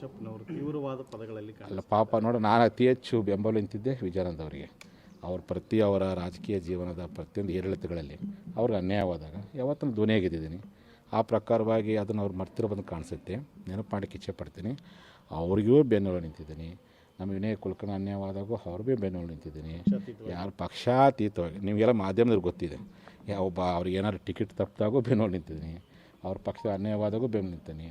ತೀವ್ರವಾದ ಪದಗಳಲ್ಲಿ ಅಲ್ಲ ಪಾಪ ನೋಡ ನಾನು ಅತಿ ಹೆಚ್ಚು ಬೆಂಬಲ ನಿಂತಿದ್ದೆ ವಿಜಯಾನಂದ ಅವರಿಗೆ ಅವ್ರ ಪ್ರತಿ ಅವರ ರಾಜಕೀಯ ಜೀವನದ ಪ್ರತಿಯೊಂದು ಏರಿಳಿತಗಳಲ್ಲಿ ಅವ್ರಿಗೆ ಅನ್ಯಾಯವಾದಾಗ ಯಾವತ್ತೂ ಧ್ವನಿಯಾಗಿದ್ದೀನಿ ಆ ಪ್ರಕಾರವಾಗಿ ಅದನ್ನು ಅವ್ರು ಮರ್ತಿರೋ ಬಂದು ಕಾಣಿಸುತ್ತೆ. ನೆನಪು ಮಾಡಕ್ಕೆ ಇಚ್ಛೆ ಪಡ್ತೀನಿ. ಅವ್ರಿಗೂ ಬೆನ್ನೆಲು ನಿಂತಿದ್ದೀನಿ. ನಮ್ಮ ವಿನಯ ಕುಲಕರ್ಣಿ ಅನ್ಯಾಯವಾದಾಗೂ ಭೀ ಬೆನ್ನೆಲು ನಿಂತಿದ್ದೀನಿ. ಯಾರು ಪಕ್ಷಾತೀತವಾಗಿ ನಿಮಗೆಲ್ಲ ಮಾಧ್ಯಮದಲ್ಲಿ ಗೊತ್ತಿದೆ. ಯಾವ ಒಬ್ಬ ಅವ್ರಿಗೆ ಏನಾದ್ರು ಟಿಕೆಟ್ ತಪ್ಪಿದಾಗೂ ಬೆನ್ನೆಲು ನಿಂತಿದ್ದೀನಿ. ಅವ್ರ ಪಕ್ಷದ ಅನ್ಯಾಯವಾದಾಗೂ ಬೆಂಬಲ ನಿಂತೀನಿ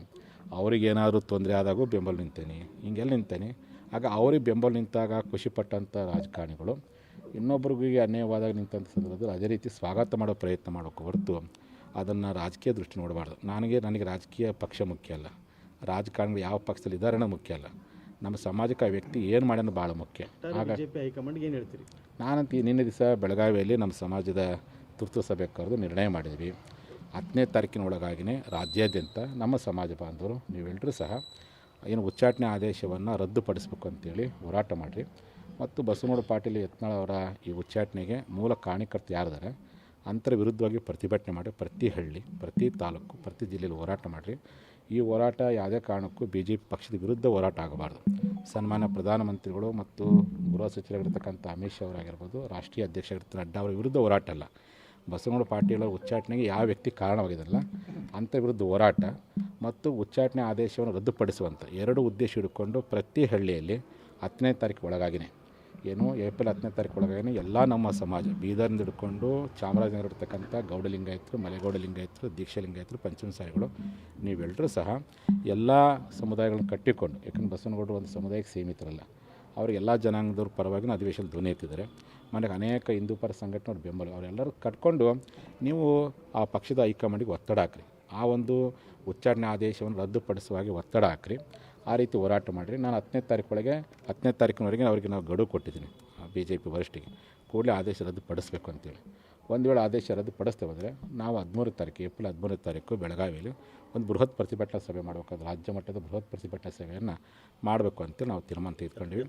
ಅವ್ರಿಗೆ ಏನಾದರೂ ತೊಂದರೆ ಆದಾಗ ಬೆಂಬಲ ನಿಂತೇನೆ. ಹಿಂಗೆಲ್ಲ ನಿಂತೇನೆ. ಆಗ ಅವ್ರಿಗೆ ಬೆಂಬಲ ನಿಂತಾಗ ಖುಷಿಪಟ್ಟಂಥ ರಾಜಕಾರಣಿಗಳು ಇನ್ನೊಬ್ರಿಗೆ ಅನ್ಯಾಯವಾದಾಗ ನಿಂತಂಥ ಸಂದರ್ಭದಲ್ಲಿ ಅದೇ ರೀತಿ ಸ್ವಾಗತ ಮಾಡೋ ಪ್ರಯತ್ನ ಮಾಡೋಕ್ಕೆ ಹೊರತು ಅದನ್ನು ರಾಜಕೀಯ ದೃಷ್ಟಿ ನೋಡಬಾರ್ದು. ನನಗೆ ನನಗೆ ರಾಜಕೀಯ ಪಕ್ಷ ಮುಖ್ಯ ಅಲ್ಲ. ರಾಜಕಾರಣಿಗಳು ಯಾವ ಪಕ್ಷದಲ್ಲಿ ಇದ್ದಾರೆ ಅನ್ನೋ ಮುಖ್ಯ ಅಲ್ಲ. ನಮ್ಮ ಸಮಾಜಕ್ಕೆ ಆ ವ್ಯಕ್ತಿ ಏನು ಮಾಡ್ಯಾನ ಭಾಳ ಮುಖ್ಯ. ಹೈಕಮಾಂಡ್ಗೆ ಏನು ಹೇಳ್ತೀರಿ? ನಾನಂತ ನಿನ್ನೆ ದಿವಸ ಬೆಳಗಾವಿಯಲ್ಲಿ ನಮ್ಮ ಸಮಾಜದ ತುರ್ತು ಸಭೆ ಕರೆದು ನಿರ್ಣಯ ಮಾಡಿದ್ವಿ. ಹತ್ತನೇ ತಾರೀಕಿನ ಒಳಗಾಗಿಯೇ ರಾಜ್ಯಾದ್ಯಂತ ನಮ್ಮ ಸಮಾಜ ಬಾಂಧವರು ನೀವೆಲ್ಲರೂ ಸಹ ಏನು ಉಚ್ಚಾಟನೆ ಆದೇಶವನ್ನು ರದ್ದುಪಡಿಸಬೇಕು ಅಂತೇಳಿ ಹೋರಾಟ ಮಾಡಿರಿ. ಮತ್ತು ಬಸವನಗೌಡ ಪಾಟೀಲ್ ಯತ್ನಾಳ್ ಅವರ ಈ ಉಚ್ಚಾಟನೆಗೆ ಮೂಲ ಕಾರಣಕರ್ತ ಯಾರಿದ್ದಾರೆ, ಅಂತರ ವಿರುದ್ಧವಾಗಿ ಪ್ರತಿಭಟನೆ ಮಾಡಿ, ಪ್ರತಿ ಹಳ್ಳಿ, ಪ್ರತಿ ತಾಲೂಕು, ಪ್ರತಿ ಜಿಲ್ಲೆಯಲ್ಲಿ ಹೋರಾಟ ಮಾಡಿರಿ. ಈ ಹೋರಾಟ ಯಾವುದೇ ಕಾರಣಕ್ಕೂ ಬಿ ಜೆ ಪಿ ಪಕ್ಷದ ವಿರುದ್ಧ ಹೋರಾಟ ಆಗಬಾರ್ದು. ಸನ್ಮಾನ್ಯ ಪ್ರಧಾನಮಂತ್ರಿಗಳು ಮತ್ತು ಗೃಹ ಸಚಿವರಾಗಿರ್ತಕ್ಕಂಥ ಅಮಿತ್ ಶಾ ಅವರಾಗಿರ್ಬೋದು, ರಾಷ್ಟ್ರೀಯ ಅಧ್ಯಕ್ಷರಾಗಿರ್ತಾರೆ ನಡ್ಡಾ ಅವರ ವಿರುದ್ಧ ಹೋರಾಟ ಅಲ್ಲ. ಬಸವನಗೌಡ ಪಾಟೀಲ ಉಚ್ಚಾಟನೆಗೆ ಯಾವ ವ್ಯಕ್ತಿ ಕಾರಣವಾಗಿದ್ದಲ್ಲ ಅಂಥ ವಿರುದ್ಧ ಹೋರಾಟ ಮತ್ತು ಉಚ್ಚಾಟನೆ ಆದೇಶವನ್ನು ರದ್ದುಪಡಿಸುವಂಥ ಎರಡು ಉದ್ದೇಶ ಹಿಡ್ಕೊಂಡು ಪ್ರತಿ ಹಳ್ಳಿಯಲ್ಲಿ ಹತ್ತನೇ ತಾರೀಕು ಒಳಗಾಗಿನೇ. ಏನು? ಏಪ್ರಿಲ್ ಹತ್ತನೇ ತಾರೀಕು ಒಳಗಾಗಿನೇ ಎಲ್ಲ ನಮ್ಮ ಸಮಾಜ, ಬೀದರ್ನಿಂದ ಹಿಡ್ಕೊಂಡು ಚಾಮರಾಜನಗರ ಇರ್ತಕ್ಕಂಥ ಗೌಡ ಲಿಂಗಾಯತರು ಮಲೆಗೌಡ ಲಿಂಗಾಯತರು ದೀಕ್ಷಾ ಪಂಚಮಸಾರಿಗಳು, ನೀವೆಲ್ಲರೂ ಸಹ ಎಲ್ಲ ಸಮುದಾಯಗಳನ್ನು ಕಟ್ಟಿಕೊಂಡು, ಯಾಕಂದ್ರೆ ಬಸವನಗೌಡರು ಒಂದು ಸಮುದಾಯಕ್ಕೆ ಸೀಮಿತರಲ್ಲ ಅವ್ರಿಗೆ ಎಲ್ಲ ಜನಾಂಗದವ್ರ ಪರವಾಗಿ ಅಧಿವೇಶನ ಧ್ವನಿ ಎತ್ತಿದ್ದಾರೆ. ಮನೆಗೆ ಅನೇಕ ಹಿಂದೂ ಪರ ಸಂಘಟನೆಯವ್ರ ಬೆಂಬಲ. ಅವರೆಲ್ಲರೂ ಕಟ್ಕೊಂಡು ನೀವು ಆ ಪಕ್ಷದ ಹೈಕಮಾಂಡಿಗೆ ಒತ್ತಡ ಹಾಕ್ರಿ. ಆ ಒಂದು ಉಚ್ಚಾರಣೆ ಆದೇಶವನ್ನು ರದ್ದುಪಡಿಸುವ ಹಾಗೆ ಒತ್ತಡ ಹಾಕ್ರಿ. ಆ ರೀತಿ ಹೋರಾಟ ಮಾಡಿರಿ. ನಾನು ಹತ್ತನೇ ತಾರೀಕೊಳಗೆ ಹತ್ತನೇ ತಾರೀಕಿನವರೆಗೆ ಅವರಿಗೆ ನಾವು ಗಡುವು ಕೊಟ್ಟಿದ್ದೀನಿ ಬಿ ಜೆ ಪಿ ವರಿಷ್ಠಿಗೆ ಕೂಡಲೇ ಆದೇಶ ರದ್ದುಪಡಿಸ್ಬೇಕು ಅಂತೇಳಿ. ಒಂದು ವೇಳೆ ಆದೇಶ ರದ್ದುಪಡಿಸ್ತೇವೆ ಅಂದರೆ ನಾವು ಹದಿಮೂರು ತಾರೀಕು, ಏಪ್ರಿಲ್ ಹದಿಮೂರನೇ ತಾರೀಕು ಬೆಳಗಾವಿಯಲ್ಲಿ ಒಂದು ಬೃಹತ್ ಪ್ರತಿಭಟನಾ ಸಭೆ ಮಾಡಬೇಕಾದ್ರೆ ರಾಜ್ಯ ಮಟ್ಟದ ಬೃಹತ್ ಪ್ರತಿಭಟನಾ ಸಭೆಯನ್ನು ಮಾಡಬೇಕು ಅಂತ ನಾವು ತೀರ್ಮಾನ ತೆಗೆದುಕೊಂಡ್ವಿ.